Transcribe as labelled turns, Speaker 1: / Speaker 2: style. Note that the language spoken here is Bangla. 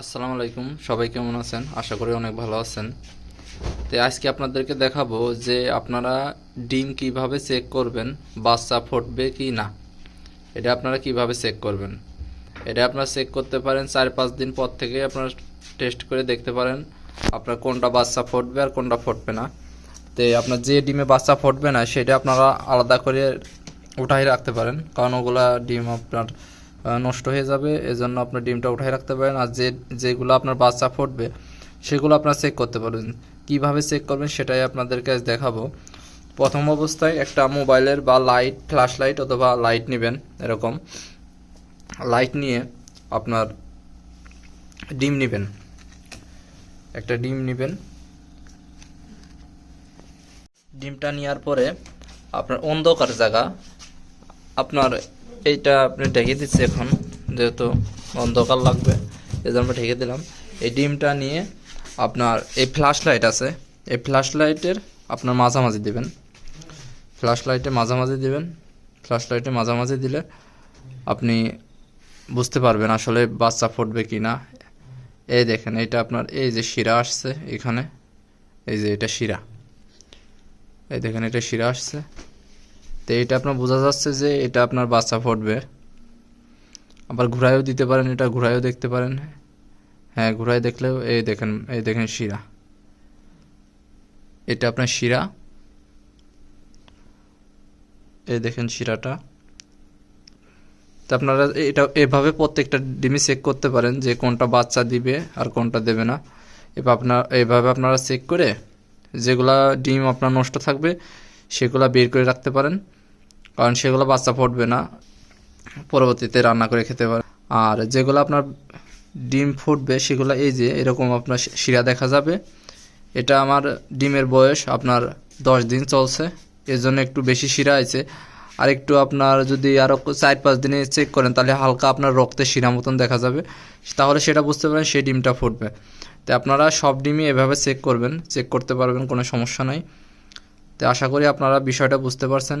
Speaker 1: আসসালামু আলাইকুম, সবাই কেমন আছেন? আশা করি অনেক ভালো আছেন। তো আজকে আপনাদেরকে দেখাবো যে আপনারা ডিম কীভাবে চেক করবেন, বাচ্চা ফুটবে কি না। এটা আপনারা কীভাবে চেক করবেন। এটা আপনারা চেক করতে পারেন চার পাঁচ দিন পর থেকে আপনারা টেস্ট করে দেখতে পারেন আপনার কোনটা বাচ্চা ফুটবে আর কোনটা ফুটবে না। তো আপনার যে ডিমে বাচ্চা ফুটবে না, সেটা আপনারা আলাদা করে উঠাই রাখতে পারেন, কারণ ওগুলা ডিম আপনার নষ্ট হয়ে যাবে, এজন্য আপনার ডিমটা উঠাই রাখতে পারেন। আর যে, যেগুলো আপনার বাচ্চা ফুটবে, সেগুলো আপনারা চেক করতে পারেন কীভাবে চেক করবেন সেটাই আপনাদেরকে আজ দেখাবো। প্রথম অবস্থায় একটা মোবাইলের বা লাইট ফ্ল্যাশ লাইট অথবা লাইট নেবেন, এরকম। লাইট নিয়ে আপনার ডিম নেবেন। একটা ডিম নেবেন। ডিমটা নেওয়ার পরে আপনার অন্ধকার জায়গা, আপনার এইটা আপনি ঢেকে দিচ্ছি এখন, যেহেতু অন্ধকার লাগবে, এই জন্য ঢেকে দিলাম। এই ডিমটা নিয়ে আপনার এই ফ্ল্যাশ লাইট আছে, এই ফ্ল্যাশ লাইটের আপনার মাঝামাঝি দিবেন। ফ্ল্যাশ লাইটে মাঝামাঝি দিবেন ফ্ল্যাশ লাইটে মাঝামাঝি দিলে আপনি বুঝতে পারবেন আসলে বাচ্চা ফুটবে কি না এই দেখেন এটা আপনার এই যে শিরা আসছে এখানে, এই যে এটা শিরা। এই দেখেন, এটা শিরা আসছে। তো এটা আপনার বোঝা যাচ্ছে যে এটা আপনার বাচ্চা ফুটবে আবার ঘুরাইও দিতে পারেন, এটা ঘুরাইও দেখতে পারেন। হ্যাঁ ঘুরাই দেখলেও এই দেখেন এই দেখেন শিরা। এটা আপনার শিরা। এই দেখেন শিরাটা। তো আপনারা এটা এভাবে প্রত্যেকটা ডিমই চেক করতে পারেন যে কোনটা বাচ্চা দিবে আর কোনটা দেবে না। এবার আপনার এইভাবে আপনারা চেক করে যেগুলা ডিম আপনার নষ্ট থাকবে, সেগুলা বের করে রাখতে পারেন। কারণ সেগুলো বাচ্চা ফুটবে না, পরবর্তীতে রান্না করে খেতে পারেন আর যেগুলো আপনার ডিম ফুটবে, সেগুলো এই যে, এরকম আপনার শিরা দেখা যাবে। এটা আমার ডিমের বয়স, আপনার দশ দিন চলছে। এর জন্য একটু বেশি শিরা আছে। আর একটু আপনার যদি আরও চার পাঁচ দিনে চেক করেন, তাহলে হালকা আপনার রক্তে শিরা মতন দেখা যাবে। তাহলে সেটা বুঝতে পারেন সেই ডিমটা ফুটবে। তো আপনারা সব ডিমই এভাবে চেক করবেন। চেক করতে পারবেন, কোনো সমস্যা নাই। তো আশা করি আপনারা বিষয়টা বুঝতে পারছেন।